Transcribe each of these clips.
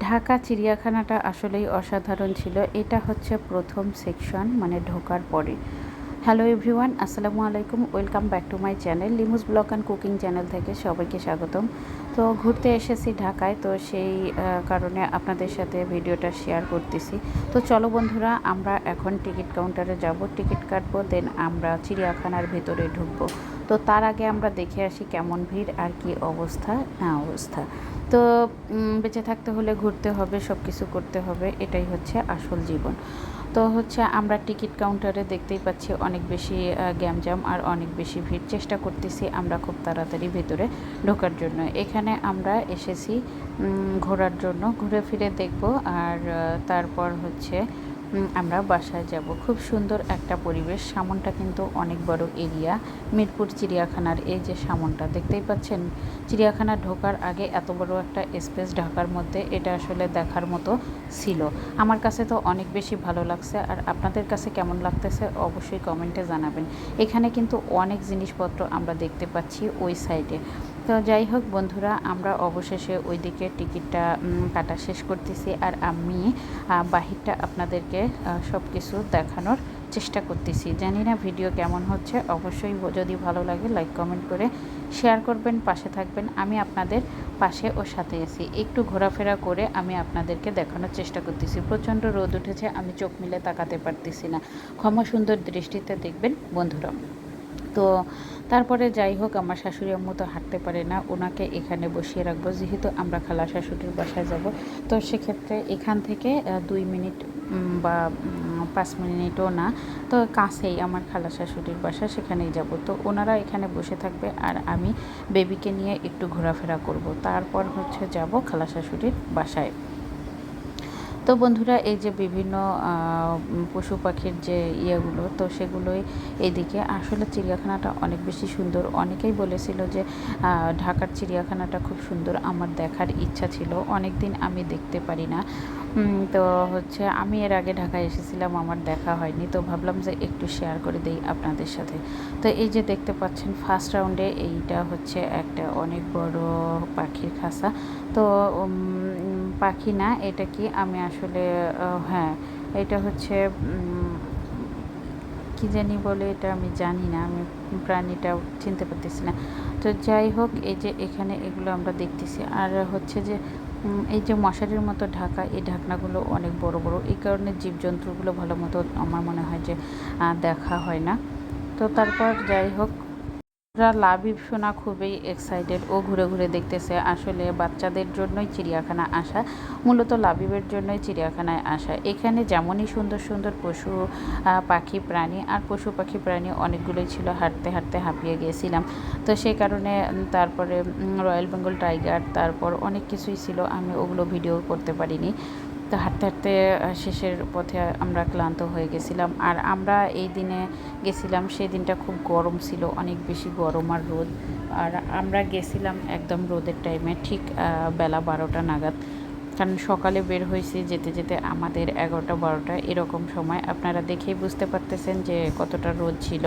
ঢাকা চিড়িয়াখানাটা আসলেই অসাধারণ ছিল। এটা হচ্ছে প্রথম সেকশন মানে ঢোকার পরে। হ্যালো এভরিওয়ান আসসালামু আলাইকুম welcome back to my channel Limus vlog and cooking channel থেকে সবাইকে স্বাগতম। তো ঘুরতে এসেছি ঢাকায়, তো সেই কারণে আপনাদের সাথে ভিডিওটা শেয়ার করতেছি। তো চলো বন্ধুরা, আমরা এখন টিকিট কাউন্টারে যাব। টিকিট কাটবো দেন আমরা চিড়িয়াখানার ভেতরে ঢুকবো। তো তার আগে আমরা দেখে আসি কেমন ভিড় আর কি অবস্থা, না অবস্থা। তো বেঁচে থাকতে হলে ঘুরতে হবে সব কিছু করতে হবে, এটাই হচ্ছে আসল জীবন। তো হচ্ছে আমরা টিকিট কাউন্টারে দেখতেই পাচ্ছি অনেক বেশি গ্যামজাম আর অনেক বেশি ভিড়। চেষ্টা করতেছি আমরা খুব তাড়াতাড়ি ভেতরে ঢোকার জন্য। এখানে আমরা এসেছি ঘোরার জন্য। ঘুরে ফিরে দেখব আর তারপর হচ্ছে আমরা বাসায় যাব। খুব সুন্দর একটা পরিবেশ। সামনটা কিন্তু অনেক বড় এরিয়া। মিরপুর চিড়িয়াখানার এই যে সামনটা, দেখতেই পাচ্ছেন? চিড়িয়াখানা ঢোকার আগে এত বড় একটা স্পেস ঢাকার মধ্যে এটা আসলে দেখার মতো ছিল। আমার কাছে তো অনেক বেশি ভালো লাগছে। আর আপনাদের কাছে কেমন লাগতেছে অবশ্যই কমেন্টে জানাবেন। এখানে কিন্তু অনেক জিনিসপত্র আমরা দেখতে পাচ্ছি ওই সাইডে। তো যাই হোক বন্ধুরা, আমরা অবশেষে ওই দিকে টিকিটটা কাটা শেষ করতেছি আর আমি বাহিরটা আপনাদেরকে সব কিছু দেখানোর চেষ্টা করতেছি। জানি না ভিডিও কেমন হচ্ছে, অবশ্যই যদি ভালো লাগে লাইক, কমেন্ট করে শেয়ার করবেন, পাশে থাকবেন। আমি আপনাদের পাশে ও সাথে আছি। একটু ঘোরাফেরা করে আমি আপনাদেরকে দেখানোর চেষ্টা করতেছি। প্রচণ্ড রোদ উঠেছে, আমি চোখ মিলে তাকাতে পারতেছি না। ক্ষমা সুন্দর দৃষ্টিতে দেখবেন, বন্ধুরা। তো তারপরে যাই হোক, আমার শাশুড়ি আম্মু তো হাঁটতে পারে না। ওনাকে এখানে বসিয়ে রাখব। যেহেতু আমরা খালা শাশুড়ির বাসায় যাব, তো সেক্ষেত্রে এখান থেকে দুই মিনিট বা পাঁচ মিনিটও না, তো কাছেই আমার খালা শাশুড়ির বাসা, সেখানেই যাব। তো ওনারা এখানে বসে থাকবে আর আমি বেবিকে নিয়ে একটু ঘোরাফেরা করব। তারপর হচ্ছে যাব খালা শাশুড়ির বাসায়। তো বন্ধুরা, এই যে বিভিন্ন পশু পাখির যে ইয়েগুলো, তো সেগুলোই এইদিকে আসলে চিড়িয়াখানাটা অনেক বেশি সুন্দর। অনেকেই বলেছিল যে ঢাকার চিড়িয়াখানাটা খুব সুন্দর। আমার দেখার ইচ্ছা ছিল। অনেক দিন আমি দেখতে পারি না। তো হচ্ছে আমি এর আগে ঢাকায় এসেছিলাম, আমার দেখা হয়নি। তো ভাবলাম যে একটু শেয়ার করে দেই আপনাদের সাথে। তো এই যে দেখতে পাচ্ছেন ফার্স্ট রাউন্ডে এইটা হচ্ছে একটা অনেক বড় পাখির খাসা। তো পাখি না, এটা কি আমি আসলে হ্যাঁ এটা হচ্ছে কি জানি বলে এটা আমি জানি না, আমি প্রাণীটা চিনতে পারতেছি না। তো যাই হোক, এই যে এখানে এগুলো আমরা দেখতেছি। আর হচ্ছে যে এই যে মশারির মতো ঢাকা, এই ঢাকনাগুলো অনেক বড় বড়। এই কারণে জীবজন্তুগুলো ভালো মতো আমার মনে হয় যে দেখা হয় না। তো তারপর যাই হোক ওরা লাবিব সোনা খুবই এক্সাইটেড ও ঘুরে ঘুরে দেখতেছে। আসলে বাচ্চাদের জন্যই চিড়িয়াখানা আসা, মূলত লাভিবের জন্যই চিড়িয়াখানায় আসা। এখানে যেমনই সুন্দর সুন্দর পশু পাখি, প্রাণী আর পশু পাখি, প্রাণী অনেকগুলোই ছিল, হাঁটতে হাঁটতে হাঁপিয়ে গিয়েছিলাম। তো সেই কারণে তারপরে রয়্যাল বেঙ্গল টাইগার তারপর অনেক কিছুই ছিল, আমি ওগুলো ভিডিও করতে পারিনি। তো হাঁটতে হাঁটতে শেষের পথে আমরা ক্লান্ত হয়ে গেছিলাম। আর আমরা এই দিনে গেছিলাম, সেই দিনটা খুব গরম ছিল, অনেক বেশি গরম আর রোদ। আর আমরা গেছিলাম একদম রোদের টাইমে ঠিক বেলা বারোটা নাগাদ। কারণ সকালে বের হয়েছি যেতে যেতে আমাদের এগারোটা বারোটা, এরকম সময়। আপনারা দেখেই বুঝতে পারতেছেন যে কতটা রোদ ছিল।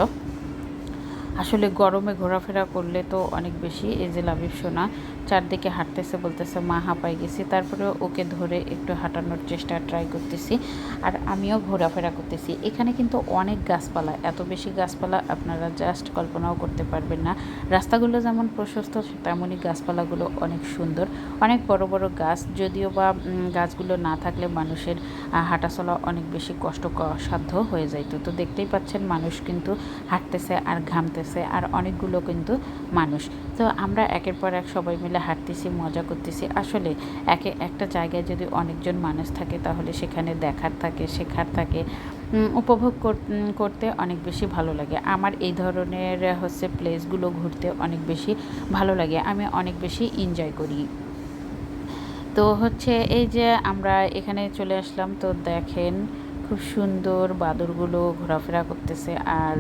আসলে গরমে ঘোরাফেরা করলে তো অনেক বেশি এই যে সোনা চারদিকে হাঁটতেছে, বলতেছে, মা, হাঁপাই গেছি। তারপরে ওকে ধরে একটু হাঁটানোর চেষ্টা ট্রাই করতেছি আর আমিও ঘোরাফেরা করতেছি। এখানে কিন্তু অনেক গাছপালা, এত বেশি গাছপালা আপনারা জাস্ট কল্পনাও করতে পারবেন না। রাস্তাগুলো যেমন প্রশস্ত তেমনই গাছপালাগুলো অনেক সুন্দর। অনেক বড় বড় গাছ, যদিও বা গাছগুলো না থাকলে মানুষের হাঁটাচলা অনেক বেশি কষ্টসাধ্য হয়ে যাইতো তো দেখতেই পাচ্ছেন মানুষ কিন্তু হাঁটতেছে আর ঘামতেছে আর অনেকগুলো কিন্তু মানুষ। তো আমরা একের পর এক সবাই মিলে হাঁটতেছি, মজা করতেছি। আসলে একে একটা জায়গায় যদি অনেকজন মানুষ থাকে তাহলে সেখানে দেখার থাকে, শেখার থাকে উপভোগ কর- করতে অনেক বেশি ভালো লাগে। আমার এই ধরনের হচ্ছে প্লেসগুলো ঘুরতে অনেক বেশি ভালো লাগে। আমি অনেক বেশি এনজয় করি। তো হচ্ছে এই যে আমরা এখানে চলে আসলাম, তো দেখেন খুব সুন্দর বাদরগুলো ঘোরাফেরা করতেছে। আর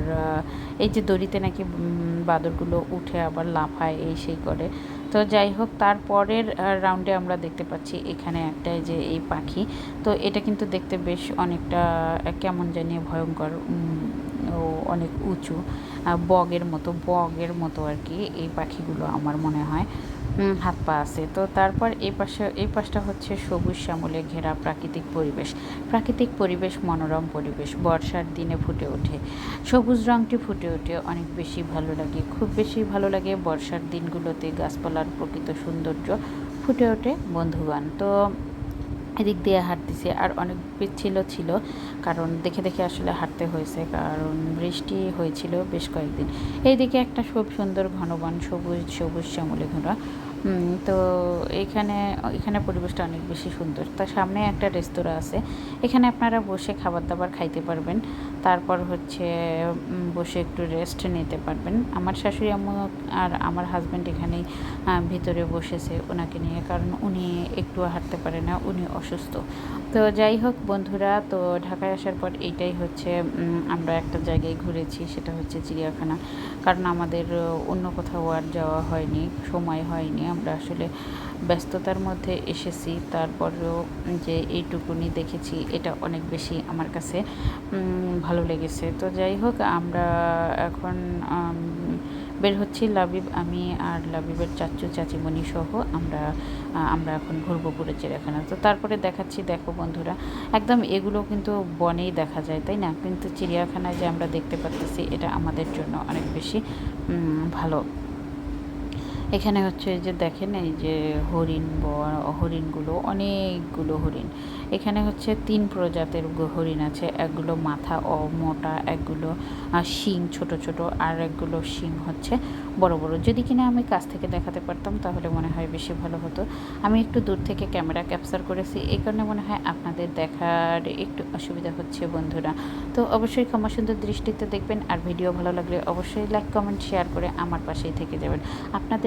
এই যে দড়িতে নাকি বাদরগুলো উঠে আবার লাফায়, এই সেই করে। তো যাই হোক তারপরের রাউন্ডে আমরা দেখতে পাচ্ছি এখানে একটা যে এই পাখি। তো এটা কিন্তু দেখতে বেশ অনেকটা কেমন জানি ভয়ঙ্কর ও অনেক উঁচু বগের মতো বগের মতো আর কি এই পাখিগুলো আমার মনে হয়। হাত পা আছে। তো তারপর এই পাশে, এই পাশটা হচ্ছে সবুজ শ্যামলে ঘেরা প্রাকৃতিক পরিবেশ। প্রাকৃতিক পরিবেশ মনোরম পরিবেশ, বর্ষার দিনে ফুটে ওঠে। সবুজ রঙটি ফুটে ওঠে, অনেক বেশি ভালো লাগে। খুব বেশি ভালো লাগে বর্ষার দিনগুলোতে গাছপালার প্রকৃত সৌন্দর্য ফুটে ওঠে বন্ধুগান তো এদিক দিয়ে হাঁটতেছি, আর অনেক পিচ্ছিল ছিল, কারণ দেখে দেখে আসলে হাঁটতে হয়েছে, কারণ বৃষ্টি হয়েছিল বেশ কয়েকদিন। এইদিকে একটা খুব সুন্দর ঘনবন, সবুজ সবুজ শ্যামলে ঘোরা। তো এখানে এখানে পরিবেশটা অনেক বেশি সুন্দর। তার সামনে একটা রেস্তোরাঁ আছে। এখানে আপনারা বসে খাবার দাবার খাইতে পারবেন। তারপর হচ্ছে বসে একটু রেস্ট নিতে পারবেন। আমার শাশুড়ি আম্মু আর আমার হাজব্যান্ড এখানেই ভিতরে বসেছে ওনাকে নিয়ে, কারণ উনি একটু হাঁটতে পারে না, উনি অসুস্থ। তো যাই হোক বন্ধুরা, তো ঢাকায় আসার পর এইটাই হচ্ছে আমরা একটা জায়গায় ঘুরেছি, সেটা হচ্ছে চিড়িয়াখানা। কারণ আমাদের, অন্য কোথাও আর যাওয়া হয়নি, সময় হয়নি। আমরা আসলে ব্যস্ততার মধ্যে এসেছি, তারপরেও যে এইটুকুনি দেখেছি, এটা অনেক বেশি আমার কাছে ভালো লেগেছে। তো যাই হোক, আমরা এখন বের হচ্ছি লাবিব, আমি আর লাবিবের চাচু, চাচিমণি সহ আমরা আমরা এখন ঘুরবো পুরো চিড়িয়াখানা। তো তারপরে দেখাচ্ছি, দেখো বন্ধুরা, একদম এগুলো কিন্তু বনেই দেখা যায়, তাই না? কিন্তু চিড়িয়াখানায় যে আমরা দেখতে পাচ্ছি এটা আমাদের জন্য অনেক বেশি ভালো। এখানে হচ্ছে যে দেখেন, এই যে হরিণ ব- হরিণগুলো, অনেকগুলো হরিণ। এখানে হচ্ছে তিন প্রজাতির হরিণ আছে। একগুলো মাথা ও মোটা, একগুলো শিং ছোট ছোট, আর একগুলো শিং হচ্ছে বড় বড়। যদি কিনা আমি কাছ থেকে দেখাতে পারতাম, তাহলে মনে হয় বেশি ভালো হতো। আমি একটু দূর থেকে ক্যামেরা ক্যাপচার করেছি। এই কারণে মনে হয় আপনাদের দেখার একটু অসুবিধা হচ্ছে, বন্ধুরা। তো অবশ্যই ক্ষমা সুন্দর দৃষ্টিতে দেখবেন। আর ভিডিও ভালো লাগলে অবশ্যই লাইক, কমেন্ট, শেয়ার করে আমার পাশেই থেকে যাবেন।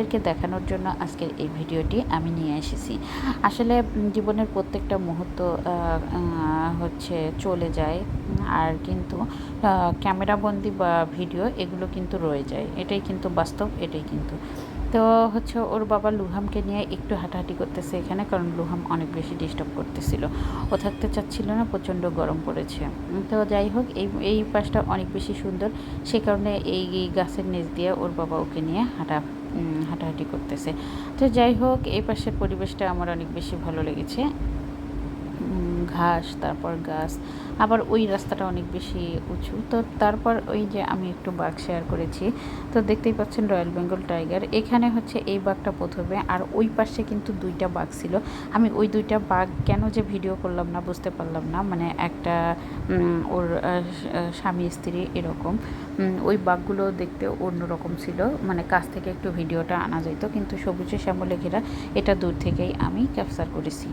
আপনাদেরকে দেখানোর জন্য আজকের এই ভিডিওটি আমি নিয়ে এসেছি। আসলে জীবনের প্রত্যেকটা মুহূর্ত হচ্ছে চলে যায়, আর কিন্তু ক্যামেরাবন্দি বা ভিডিও এগুলো কিন্তু রয়ে যায়। এটাই কিন্তু বাস্তব, এটাই কিন্তু। তো হচ্ছে ওর বাবা লুহামকে নিয়ে একটু হাঁটাহাঁটি করতেছে এখানে, কারণ লুহাম অনেক বেশি ডিস্টার্ব করতেছিল। ও থাকতে চাচ্ছিল না, প্রচণ্ড গরম পড়েছে। তো যাই হোক, এই এই পাশটা অনেক বেশি সুন্দর। সে কারণে এই গাছের নিচ দিয়ে ওর বাবা ওকে নিয়ে হাঁটা হাঁটাহাঁটি করতেছে। তো যাই হোক এই পাশের পরিবেশটা আমার অনেক বেশি ভালো লেগেছে। ঘাস, তারপর গাছ, আবার ওই রাস্তাটা অনেক বেশি উঁচু। তো তারপর ওই যে আমি একটু বাঘ শেয়ার করেছি, তো দেখতেই পাচ্ছেন রয়্যাল বেঙ্গল টাইগার এখানে হচ্ছে এই বাঘটা প্রথমে, আর ওই পাশে কিন্তু দুইটা বাঘ ছিল। আমি ওই দুইটা বাঘ কেন যে ভিডিও করলাম না বুঝতে পারলাম না। মানে একটা ওর স্বামী, স্ত্রী এরকম। ওই বাঘগুলো দেখতে অন্যরকম ছিল। মানে কাছ থেকে একটু ভিডিওটা আনা যেত কিন্তু সবুজে শ্যামলে ঘেরা, এটা দূর থেকেই আমি ক্যাপচার করেছি।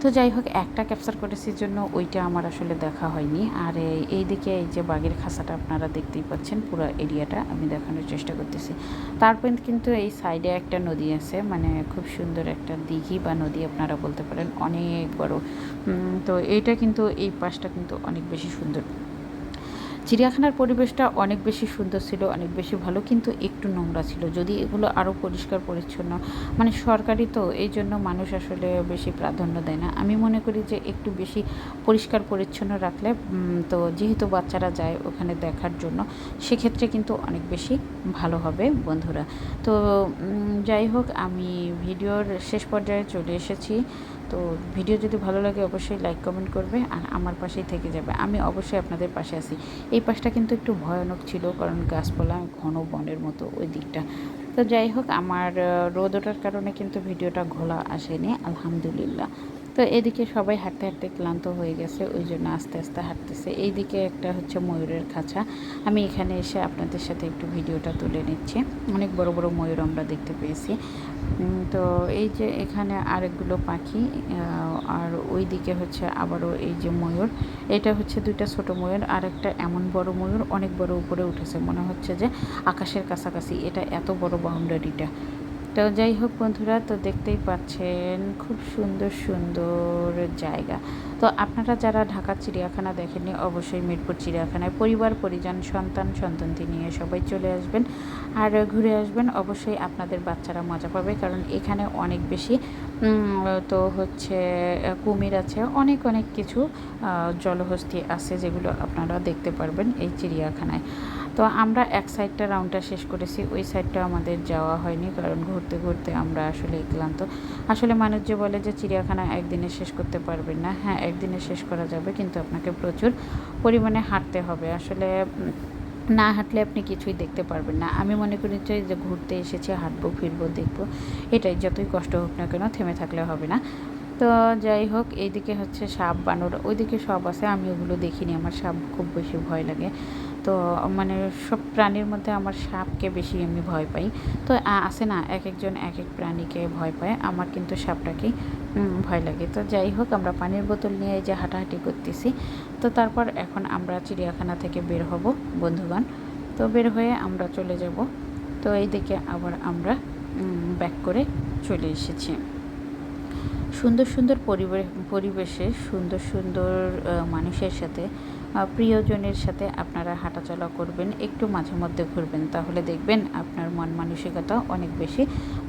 তো যাই হোক, একটা ক্যাপচার করেছি জন্য ওইটা আমার আসলে দেখা হয়নি। আর এই- দিকে এই যে বাঘের খাসাটা আপনারা দেখতেই পাচ্ছেন, পুরো এরিয়াটা আমি দেখানোর চেষ্টা করতেছি। তারপর কিন্তু এই সাইডে একটা নদী আছে মানে খুব সুন্দর একটা দিঘি বা নদী আপনারা বলতে পারেন, অনেক বড়। তো এইটা কিন্তু এই পাশটা কিন্তু অনেক বেশি সুন্দর। চিড়িয়াখানার পরিবেশটা অনেক বেশি সুন্দর ছিল, অনেক বেশি ভালো, কিন্তু একটু নোংরা ছিল। যদি এগুলো আরও পরিষ্কার, পরিচ্ছন্ন মানে সরকারি তো, এই জন্য মানুষ আসলে বেশি প্রাধান্য দেয় না। আমি মনে করি যে একটু বেশি পরিষ্কার, পরিচ্ছন্ন রাখলে তো যেহেতু বাচ্চারা যায় ওখানে দেখার জন্য, সেক্ষেত্রে কিন্তু অনেক বেশি ভালো হবে, বন্ধুরা। তো যাই হোক, আমি ভিডিওর শেষ পর্যায়ে চলে এসেছি। তো ভিডিও যদি ভালো লাগে অবশ্যই লাইক কমেন্ট করবে আর আমার পাশেই থেকে যাবে। আমি অবশ্যই আপনাদের পাশে আছি। এই পাশটা কিন্তু একটু ভয়ানক ছিল কারণ গাছপালা ঘন বনের মতো ওই দিকটা। তো যাই হোক, আমার রোদ ওঠার কারণে কিন্তু ভিডিওটা ঘোলা আসেনি, আলহামদুলিল্লাহ। তো এদিকে সবাই হাঁটতে হাঁটতে ক্লান্ত হয়ে গেছে, ওই জন্য আস্তে আস্তে হাঁটতেছে। এইদিকে একটা হচ্ছে ময়ূরের খাঁচা। আমি এখানে এসে আপনাদের সাথে একটু ভিডিওটা তুলে নিচ্ছি। অনেক বড় বড় ময়ূর আমরা দেখতে পেয়েছি। তো এই যে এখানে আরেকগুলো পাখি আর ওই দিকে হচ্ছে আবারও এই যে ময়ূর। এটা হচ্ছে দুইটা ছোট ময়ূর আর একটা এমন বড় ময়ূর, অনেক বড় উপরে উঠেছে। মনে হচ্ছে যে আকাশের কাছাকাছি। এটা এত বড় বাউন্ডারিটা তো যাই হোক বন্ধুরা, তো দেখতেই পাচ্ছেন খুব সুন্দর সুন্দর জায়গা। তো আপনারা যারা ঢাকা চিড়িয়াখানা দেখেননি, অবশ্যই মিরপুর চিড়িয়াখানায় পরিবার, পরিজন, সন্তান, সন্ততি নিয়ে সবাই চলে আসবেন। আর ঘুরে আসবেন, অবশ্যই আপনাদের বাচ্চারা মজা পাবে, কারণ এখানে অনেক বেশি তো হচ্ছে কুমির আছে, অনেক অনেক কিছু জলহস্তি আছে যেগুলো আপনারা দেখতে পারবেন এই চিড়িয়াখানায়। তো আমরা এক সাইডটা রাউন্ডটা শেষ করেছি, ওই সাইডটা আমাদের যাওয়া হয়নি কারণ ঘুরতে ঘুরতে আমরা আসলে ক্লান্ত। আসলে মানুষ যে বলে যে চিড়িয়াখানা একদিনে শেষ করতে পারবেন না। হ্যাঁ একদিনে শেষ করা যাবে কিন্তু আপনাকে প্রচুর পরিমাণে হাঁটতে হবে। আসলে না হাঁটলে আপনি কিছুই দেখতে পারবেন না। আমি মনে করি যে ঘুরতে এসেছি, হাঁটবো, ফিরবো, দেখব, এটাই যতই কষ্ট হোক না কেন, থেমে থাকলে হবে না। তো যাই হোক, এইদিকে হচ্ছে সাপ বানর, ওইদিকে সব আছে, আমি ওগুলো দেখিনি, আমার সাপ খুব বেশি ভয় লাগে। তো মানে সব প্রাণীর মধ্যে আমার সাপকে বেশি আমি ভয় পাই। তো আছে না, এক একজন এক এক প্রাণীকে ভয় পায়, আমার কিন্তু সাপটাকেই ভয় লাগে। তো যাই হোক, আমরা পানির বোতল নিয়ে যে হাঁটাহাঁটি করতেছি। তো তারপর এখন আমরা চিড়িয়াখানা থেকে বের হব, বন্ধুগণ। তো বের হয়ে আমরা চলে যাব। তো এই দিকে আবার আমরা ব্যাক করে চলে এসেছি। সুন্দর সুন্দর পরিবেশ, সুন্দর সুন্দর মানুষের সাথে প্রিয়জনের সাথে আপনারা হাঁটাচলা করবেন, একটু মাঝে মধ্যে ঘুরবেন। তাহলে দেখবেন আপনার মন মানসিকতা অনেক বেশি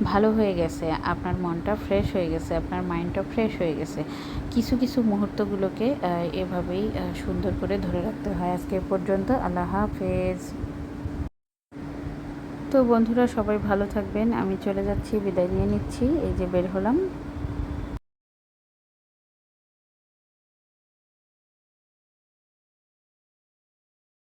ভালো হয়ে গেছে, আপনার মনটা ফ্রেশ হয়ে গেছে, আপনার মাইন্ডটা ফ্রেশ হয়ে গেছে। কিছু কিছু মুহূর্তগুলোকে এভাবেই সুন্দর করে ধরে রাখতে হয় আজকে পর্যন্ত। আল্লাহ হাফেজ। তো বন্ধুরা, সবাই ভালো থাকবেন। আমি চলে যাচ্ছি, বিদায় নিয়ে নিচ্ছি। এই যে বের হলাম।